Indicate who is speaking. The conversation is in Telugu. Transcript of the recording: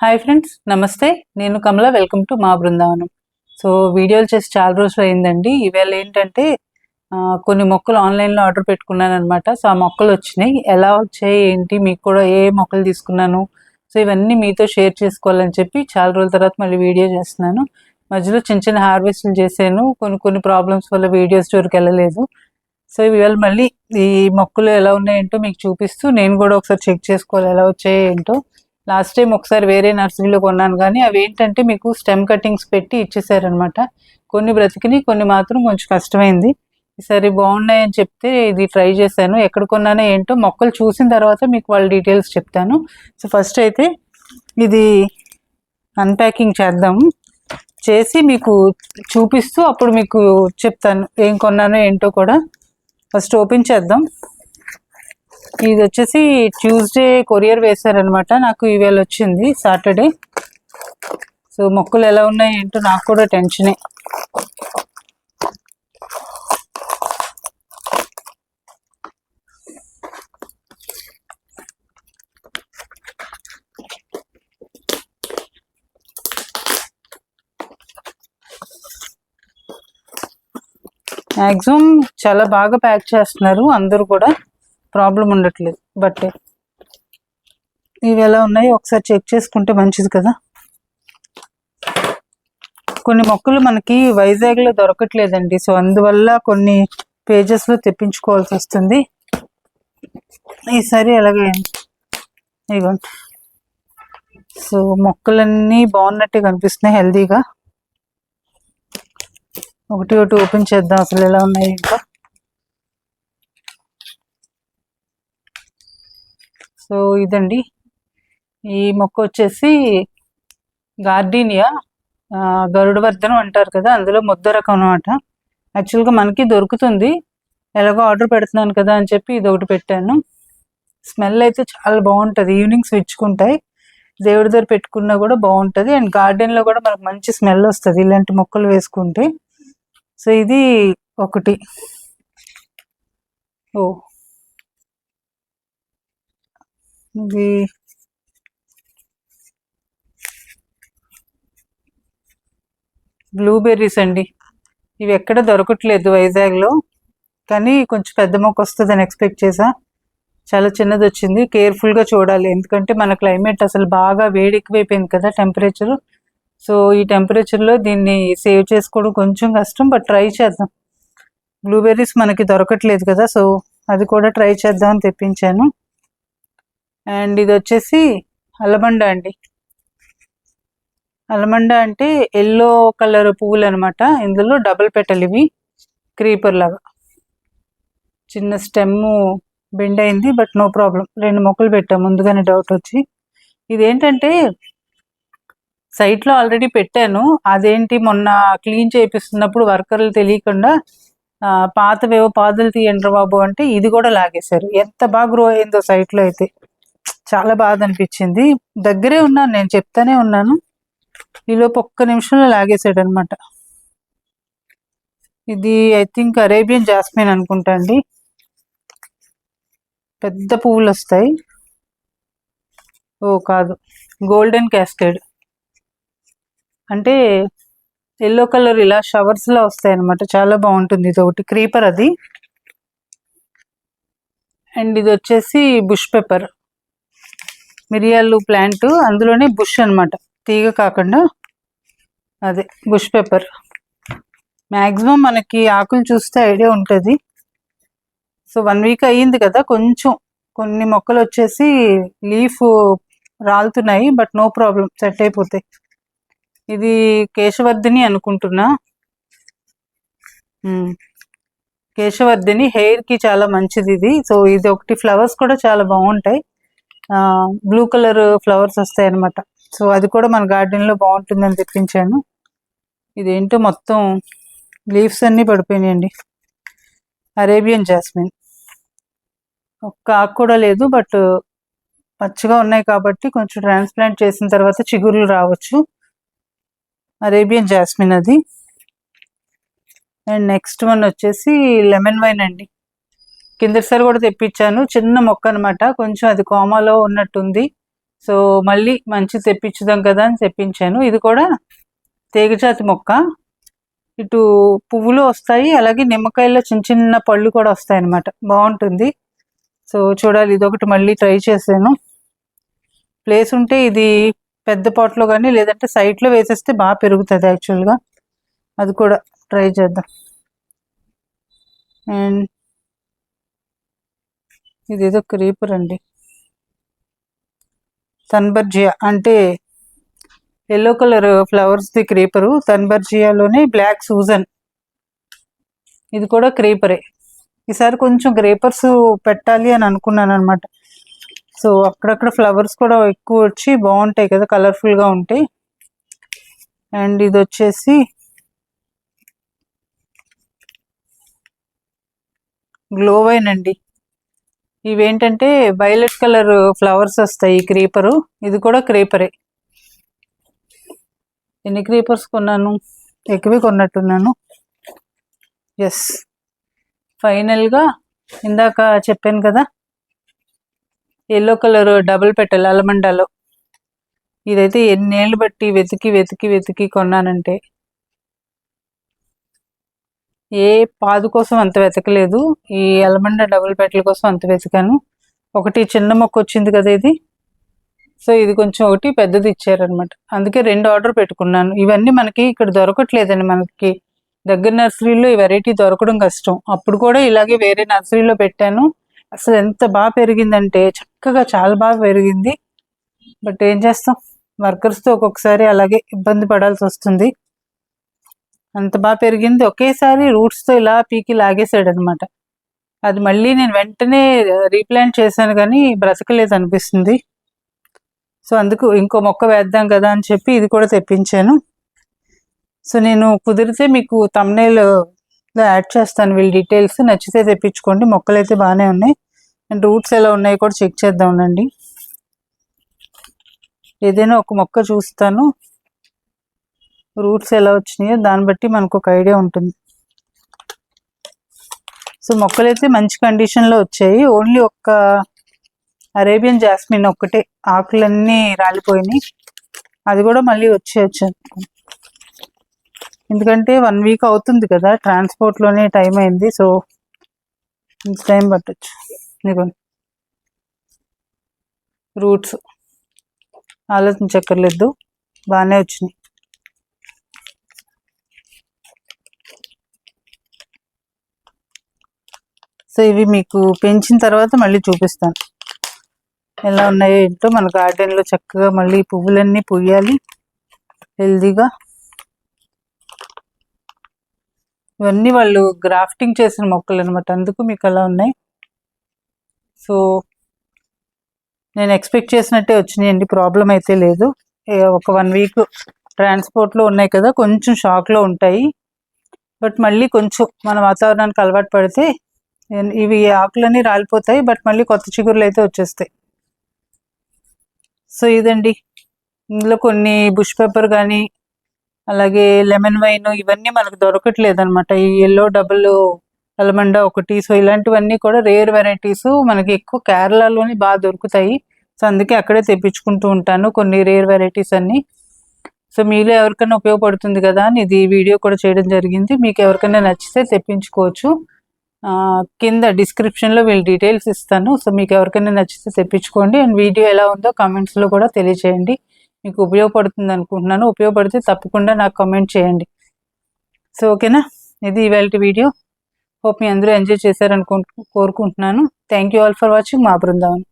Speaker 1: హాయ్ ఫ్రెండ్స్ నమస్తే. నేను కమల వెల్కమ్ టు మా బృందావనం. సో వీడియోలు చేసి చాలా రోజులు అయిందండి. ఇవాళ ఏంటంటే కొన్ని మొక్కలు ఆన్లైన్లో ఆర్డర్ పెట్టుకున్నాను అనమాట సో ఆ మొక్కలు వచ్చినాయి. ఎలా వచ్చాయి ఏంటి మీకు కూడా ఏ మొక్కలు తీసుకున్నాను? సో ఇవన్నీ మీతో షేర్ చేసుకోవాలని చెప్పి చాలా రోజుల తర్వాత మళ్ళీ వీడియో చేస్తున్నాను. మధ్యలో చిన్న చిన్న హార్వెస్ట్లు చేశాను. కొన్ని కొన్ని ప్రాబ్లమ్స్ వల్ల వీడియోస్ వరకు వెళ్ళలేదు. సో ఇవాళ మళ్ళీ ఈ మొక్కలు ఎలా ఉన్నాయంటో మీకు చూపిస్తూ నేను కూడా ఒకసారి చెక్ చేసుకోవాలి. ఎలా వచ్చాయో ఏంటో. లాస్ట్ టైం ఒకసారి వేరే నర్సరీలో కొన్నాను కానీ అవి ఏంటంటే మీకు స్టెమ్ కటింగ్స్ పెట్టి ఇచ్చేసారనమాట కొన్ని బ్రతికినాయి కొన్ని మాత్రం కొంచెం కష్టమైంది. ఈసారి బాగున్నాయని చెప్తే ఇది ట్రై చేశాను. ఎక్కడ కొన్నానో ఏంటో మొక్కలు చూసిన తర్వాత మీకు వాళ్ళ డీటెయిల్స్ చెప్తాను. సో ఫస్ట్ అయితే ఇది అన్ప్యాకింగ్ చేద్దాము చేసి మీకు చూపిస్తూ అప్పుడు మీకు చెప్తాను ఏం కొన్నానో ఏంటో కూడా. ఫస్ట్ ఓపెన్ చేద్దాం. ఇది వచ్చేసి ట్యూస్డే కొరియర్ వేశారనమాట. నాకు ఈవేళ వచ్చింది సాటర్డే సో మొక్కలు ఎలా ఉన్నాయి ఏంటో నాకు కూడా టెన్షనే మ్యాక్సిమం చాలా బాగా ప్యాక్ చేస్తున్నారు అందరూ కూడా. ప్రాబ్లం ఉండట్లేదు. బట్ ఇవి ఎలా ఉన్నాయి? ఒకసారి చెక్ చేసుకుంటే మంచిది కదా. కొన్ని మొక్కలు మనకి వైజాగ్లో దొరకట్లేదండి. సో అందువల్ల కొన్ని పేజెస్లో తెప్పించుకోవాల్సి వస్తుంది. ఈసారి అలాగే ఇవ్వండి. సో మొక్కలన్నీ బాగున్నట్టే కనిపిస్తున్నాయి హెల్దీగా ఒకటి ఒకటి ఓపెన్ చేద్దాం అసలు ఎలా ఉన్నాయి ఇంకా. సో ఇదండి. ఈ మొక్క వచ్చేసి గార్డీనియా గరుడవర్ధనం అంటారు కదా అందులో ముద్ద రకం అనమాట యాక్చువల్గా మనకి దొరుకుతుంది. ఎలాగో ఆర్డర్ పెడుతున్నాను కదా అని చెప్పి ఇది ఒకటి పెట్టాను. స్మెల్ అయితే చాలా బాగుంటుంది. ఈవినింగ్స్ విచ్చుకుంటాయి దేవుడి దగ్గర పెట్టుకున్నా కూడా బాగుంటుంది. అండ్ గార్డెన్లో కూడా మనకు మంచి స్మెల్ వస్తుంది ఇలాంటి మొక్కలు వేసుకుంటే. సో ఇది ఒకటి. ఓ ఇది బ్లూబెర్రీస్ అండి. ఇవి ఎక్కడ దొరకట్లేదు వైజాగ్లో. కానీ కొంచెం పెద్ద మొక్క వస్తుందని ఎక్స్పెక్ట్ చేసా చాలా చిన్నది వచ్చింది. కేర్ఫుల్గా చూడాలి. ఎందుకంటే మన క్లైమేట్ అసలు బాగా వేడి ఎక్కువైపోయింది కదా టెంపరేచర్ సో ఈ టెంపరేచర్లో దీన్ని సేవ్ చేసుకోవడం కొంచెం కష్టం. బట్ ట్రై చేద్దాం. బ్లూబెర్రీస్ మనకి దొరకట్లేదు కదా. సో అది కూడా ట్రై చేద్దామని తెప్పించాను. అండ్ ఇది వచ్చేసి అలమండ అండి. అలమండ అంటే ఎల్లో కలర్ పువ్వులు అనమాట ఇందులో డబుల్ పెటల్ ఇవి క్రీపర్ లాగా. చిన్న స్టెమ్ బెండ్ అయింది బట్ నో ప్రాబ్లం. రెండు మొక్కలు పెట్టాం ముందుగానే డౌట్ వచ్చి. ఇదేంటంటే సైట్లో ఆల్రెడీ పెట్టాను. అదేంటి మొన్న క్లీన్ చేపిస్తున్నప్పుడు వర్కర్లు తెలియకుండా పాతవేవో పాదులు తీయండి బాబు అంటే ఇది కూడా లాగేశారు. ఎంత బాగా గ్రో అయిందో సైట్లో అయితే. చాలా బాధ అనిపించింది దగ్గరే ఉన్నాను నేను చెప్తానే ఉన్నాను. ఈలోపు ఒక్క నిమిషంలో లాగేసాడు అనమాట ఇది ఐ థింక్ అరేబియన్ జాస్మిన్ అనుకుంటా అండి. పెద్ద పువ్వులు వస్తాయి ఓ కాదు గోల్డెన్ క్యాస్కేడ్. అంటే ఎల్లో కలర్ ఇలా షవర్స్ లా వస్తాయి అనమాట చాలా బాగుంటుంది ఇది ఒకటి. క్రీపర్ అది. అండ్ ఇది వచ్చేసి బుష్ పెప్పర్. మిరియాలు ప్లాంట్ అందులోనే బుష్ అన్నమాట. తీగ కాకుండా అదే బుష్ పేపర్. మ్యాక్సిమం మనకి ఆకులు చూస్తే ఐడియా ఉంటుంది. సో వన్ వీక్ అయ్యింది కదా కొంచెం. కొన్ని మొక్కలు వచ్చేసి లీఫ్ రాలుతున్నాయి బట్ నో ప్రాబ్లం సెట్ అయిపోతాయి. ఇది కేశవర్ధిని అనుకుంటున్నా. కేశవర్ధిని హెయిర్కి చాలా మంచిది ఇది. సో ఇది ఒకటి ఫ్లవర్స్ కూడా చాలా బాగుంటాయి. బ్లూ కలర్ ఫ్లవర్స్ వస్తాయి అనమాట సో అది కూడా మన గార్డెన్లో బాగుంటుందని తెప్పించాను. ఇదేంటో మొత్తం లీవ్స్ అన్ని పడిపోయినాయండి. అరేబియన్ జాస్మిన్ ఒక్క ఆకు కూడా లేదు బట్ పచ్చిగా ఉన్నాయి కాబట్టి కొంచెం ట్రాన్స్ప్లాంట్ చేసిన తర్వాత చిగుర్లు రావచ్చు. అరేబియన్ జాస్మిన్ అది. అండ్ నెక్స్ట్ వన్ వచ్చేసి లెమన్ వైన్ అండి. కిందసారి కూడా తెప్పించాను. చిన్న మొక్క అనమాట కొంచెం అది కోమాలో ఉన్నట్టుంది. సో మళ్ళీ మంచి తెప్పించుదాం కదా అని తెప్పించాను. ఇది కూడా తీగజాతి మొక్క. ఇటు పువ్వులు వస్తాయి. అలాగే నిమ్మకాయల్లో చిన్న చిన్న పళ్ళు కూడా వస్తాయి అన్నమాట. బాగుంటుంది. సో చూడాలి. ఇది ఒకటి మళ్ళీ ట్రై చేశాను. ప్లేస్ ఉంటే ఇది పెద్ద పాట్లో కానీ లేదంటే సైట్లో వేసేస్తే బాగా పెరుగుతుంది యాక్చువల్గా. అది కూడా ట్రై చేద్దాం. అండ్ ఇదేదో క్రీపర్ అండి. తన్బర్జియా అంటే ఎల్లో కలర్ ఫ్లవర్స్ది క్రీపరు. తన్బర్జియాలోనే బ్లాక్ సూజన్. ఇది కూడా క్రీపరే. ఈసారి కొంచెం క్రీపర్స్ పెట్టాలి అని అనుకున్నాను అనమాట సో అక్కడక్కడ ఫ్లవర్స్ కూడా ఎక్కువ వచ్చి బాగుంటాయి కదా కలర్ఫుల్గా ఉంటాయి. అండ్ ఇది వచ్చేసి గ్లోవైన్ అండి. ఇవేంటంటే వైలెట్ కలర్ ఫ్లవర్స్ వస్తాయి ఈ క్రీపరు. ఇది కూడా క్రీపరే. ఎన్ని క్రీపర్స్ కొన్నాను? ఎక్కువే కొన్నట్టున్నాను. ఎస్ ఫైనల్గా ఇందాక చెప్పాను కదా ఎల్లో కలర్ డబుల్ పెట్టాలి అలమండాలో ఇదైతే ఎన్నేళ్ళు బట్టి వెతికి వెతికి వెతికి కొన్నానంటే. ఏ పాదు కోసం అంత వెతకలేదు. ఈ అలమండ డబుల్ పెట్టల కోసం అంత వెతికాను. ఒకటి చిన్న మొక్క వచ్చింది కదా ఇది. సో ఇది కొంచెం ఒకటి పెద్దది ఇచ్చారనమాట అందుకే రెండు ఆర్డర్ పెట్టుకున్నాను. ఇవన్నీ మనకి ఇక్కడ దొరకట్లేదండి మనకి. దగ్గర నర్సరీలో ఈ వెరైటీ దొరకడం కష్టం. అప్పుడు కూడా ఇలాగే వేరే నర్సరీలో పెట్టాను. అసలు ఎంత బాగా పెరిగిందంటే చక్కగా చాలా బాగా పెరిగింది. బట్ ఏం చేస్తాం? వర్కర్స్తో ఒక్కొక్కసారి అలాగే ఇబ్బంది పడాల్సి వస్తుంది. అంత బాగా పెరిగింది. ఒకేసారి రూట్స్తో ఇలా పీకి లాగేసాడు అనమాట అది మళ్ళీ నేను వెంటనే రీప్లాంట్ చేశాను కానీ బ్రతకలేదు అనిపిస్తుంది. సో అందుకు ఇంకో మొక్క వేద్దాం కదా అని చెప్పి ఇది కూడా తెప్పించాను. సో నేను కుదిరితే మీకు తమ్నేలో యాడ్ చేస్తాను వీళ్ళ డీటెయిల్స్ నచ్చితే తెప్పించుకోండి. మొక్కలు అయితే బాగానే ఉన్నాయి. అండ్ రూట్స్ ఎలా ఉన్నాయి కూడా చెక్ చేద్దాం అండి ఏదైనా ఒక మొక్క చూస్తాను. రూట్స్ ఎలా వచ్చినాయో దాన్ని బట్టి మనకు ఒక ఐడియా ఉంటుంది. సో మొక్కలైతే మంచి కండిషన్లో వచ్చాయి. ఓన్లీ ఒక్క అరేబియన్ జాస్మిన్ ఒక్కటే. ఆకులన్నీ రాలిపోయినాయి. అది కూడా మళ్ళీ వచ్చేయచ్చు ఎందుకంటే వన్ వీక్ అవుతుంది కదా ట్రాన్స్పోర్ట్లోనే టైం అయింది. సో ఇంత టైం పట్టచ్చు. నీకు రూట్స్ ఆలోచించక్కర్లేదు. బాగానే వచ్చినాయి. సో ఇవి మీకు పెంచిన తర్వాత మళ్ళీ చూపిస్తాను. ఎలా ఉన్నాయో ఏంటో మన గార్డెన్లో చక్కగా మళ్ళీ పువ్వులన్నీ పుయ్యాలి హెల్దీగా. ఇవన్నీ వాళ్ళు గ్రాఫ్టింగ్ చేసిన మొక్కలు అనమాట అందుకు మీకు అలా ఉన్నాయి. సో నేను ఎక్స్పెక్ట్ చేసినట్టే వచ్చినాయండి. ప్రాబ్లం అయితే లేదు. ఒక వన్ వీక్ ట్రాన్స్పోర్ట్లో ఉన్నాయి కదా కొంచెం షాక్లో ఉంటాయి. బట్ మళ్ళీ కొంచెం మన వాతావరణానికి అలవాటు పడితే ఇవి ఆకులన్నీ రాలిపోతాయి బట్ మళ్ళీ కొత్త చిగురులు అయితే వచ్చేస్తాయి. సో ఇదండి. ఇందులో కొన్ని బుష్ పేపర్ కానీ అలాగే లెమన్ వైన్ ఇవన్నీ మనకు దొరకట్లేదు అనమాట ఈ ఎల్లో డబుల్ అలమండ ఒకటి సో ఇలాంటివన్నీ కూడా రేర్ వెరైటీస్ మనకి ఎక్కువ కేరళలోనే బాగా దొరుకుతాయి. సో అందుకే అక్కడే తెప్పించుకుంటూ ఉంటాను కొన్ని రేర్ వెరైటీస్ అన్ని. సో మీలో ఎవరికైనా ఉపయోగపడుతుంది కదా అని ఇది వీడియో కూడా చేయడం జరిగింది. మీకు ఎవరికైనా నచ్చితే తెప్పించుకోవచ్చు. కింద డిస్క్రిప్షన్లో వీళ్ళు డీటెయిల్స్ ఇస్తాను. సో మీకు ఎవరికైనా నచ్చితే తెప్పించుకోండి. అండ్ వీడియో ఎలా ఉందో కమెంట్స్లో కూడా తెలియచేయండి. మీకు ఉపయోగపడుతుంది అనుకుంటున్నాను. ఉపయోగపడితే తప్పకుండా నాకు కమెంట్ చేయండి. సో ఓకేనా? ఇది ఇవాళ వీడియో. హోప్ మీ అందరూ ఎంజాయ్ చేశారనుకుంటు కోరుకుంటున్నాను. Thank you all for watching మా బృందావన్.